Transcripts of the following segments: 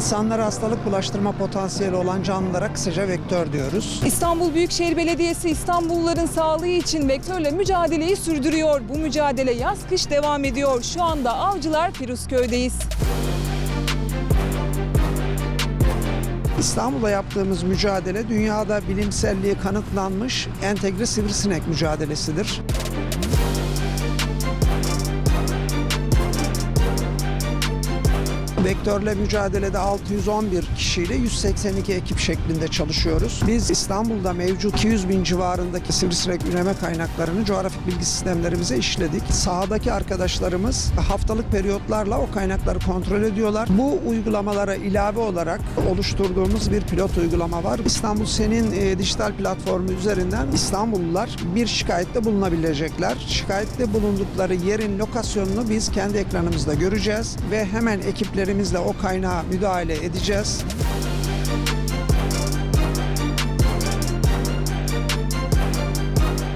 İnsanlara hastalık bulaştırma potansiyeli olan canlılara kısaca vektör diyoruz. İstanbul Büyükşehir Belediyesi İstanbulluların sağlığı için vektörle mücadeleyi sürdürüyor. Bu mücadele yaz kış devam ediyor. Şu anda Avcılar Firuzköy'deyiz. İstanbul'da yaptığımız mücadele dünyada bilimselliği kanıtlanmış entegre sivrisinek mücadelesidir. Vektörle mücadelede 611 kişiyle 182 ekip şeklinde çalışıyoruz. Biz İstanbul'da mevcut 200 bin civarındaki sivrisinek üreme kaynaklarını coğrafik bilgi sistemlerimize işledik. Sahadaki arkadaşlarımız haftalık periyotlarla o kaynakları kontrol ediyorlar. Bu uygulamalara ilave olarak oluşturduğumuz bir pilot uygulama var. İstanbul Sen'in e, dijital platformu üzerinden İstanbullular bir şikayette bulunabilecekler. Şikayette bulundukları yerin lokasyonunu biz kendi ekranımızda göreceğiz ve hemen ekiplerimizle o kaynağa müdahale edeceğiz.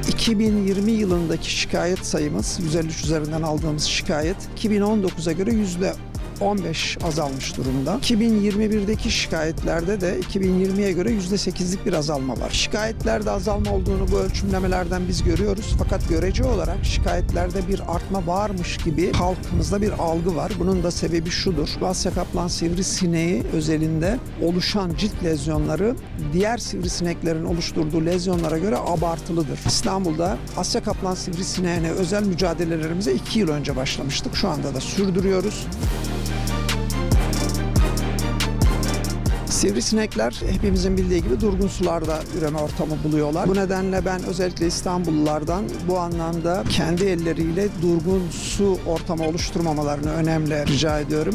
...2020 yılındaki şikayet sayımız... ...153 üzerinden aldığımız şikayet... ...2019'a göre yüzde 15 azalmış durumda. 2021'deki şikayetlerde de 2020'ye göre %8'lik bir azalma var. Şikayetlerde azalma olduğunu bu ölçümlemelerden biz görüyoruz. Fakat görece olarak şikayetlerde bir artma varmış gibi halkımızda bir algı var. Bunun da sebebi şudur. Asya kaplan sivrisineği özelinde oluşan cilt lezyonları diğer sivrisineklerin oluşturduğu lezyonlara göre abartılıdır. İstanbul'da Asya kaplan sivrisineğine özel mücadelelerimize 2 yıl önce başlamıştık. Şu anda da sürdürüyoruz. Sivrisinekler hepimizin bildiği gibi durgun sularda üreme ortamı buluyorlar. Bu nedenle ben özellikle İstanbullulardan bu anlamda kendi elleriyle durgun su ortamı oluşturmamalarını önemli rica ediyorum.